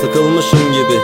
sıkılmışım gibi.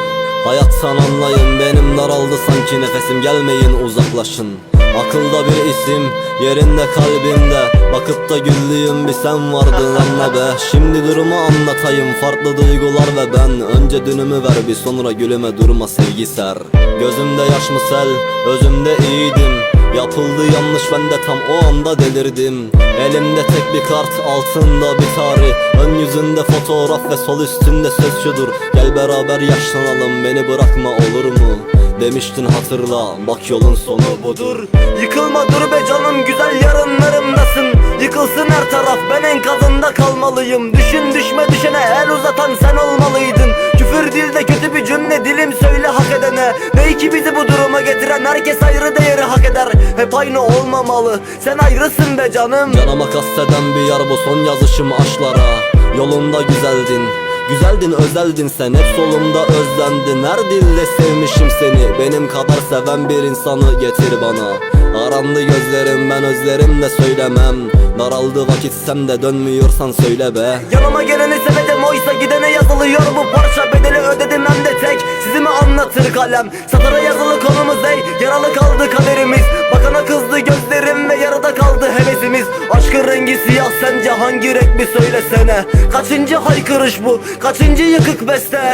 Hayattan anlayın benim daraldı sanki nefesim. Gelmeyin uzaklaşın. Akılda bir isim yerinde kalbimde. Bakıp da güldüğüm bir sen vardın anla be. Şimdi durumu anlatayım farklı duygular ve ben. Önce dünümü ver bir sonra gülüme durma sevgi ser. Gözümde yaş mı sel özümde iyiydim Yapıldı yanlış ben de tam o anda delirdim. Elimde tek bir kart altında bir tarih. Ön yüzünde fotoğraf ve sol üstünde söz şudur. Gel beraber yaşlanalım beni bırakma olur mu? Demiştin hatırla bak yolun sonu budur. Yıkılma dur be canım güzel yarınlarımdasın. Yıkılsın her taraf ben enkazında kalmalıyım. Düşün düşme düşene el uzatan sen olmalıydın. Küfür dilde kötü bir cümle dilim söyle hak edene. Belki bizi bu duruma getiren herkes ayrı değeri hak Hep aynı olmamalı. Sen ayrısın be canım. Canıma kasteden bir yer bu son yazışım aşklara Yolunda güzeldin Güzeldin özeldin sen. Hep solumda özlendin. Her dille sevmişim seni. Benim kadar seven bir insanı getir bana. Arandı gözlerim ben özlerimle söylemem. Daraldı vakit sen de dönmüyorsan söyle be. Yanıma geleni sevedim oysa gidene yazılıyor bu parça kalem Satıra yazılı konumuz ey yaralı kaldı kaderimiz. Bakana kızdı gözlerim ve yarıda kaldı hevesimiz. Aşkın rengi siyah sence hangi renk bir söylesene? Kaçıncı haykırış bu? Kaçıncı yıkık beste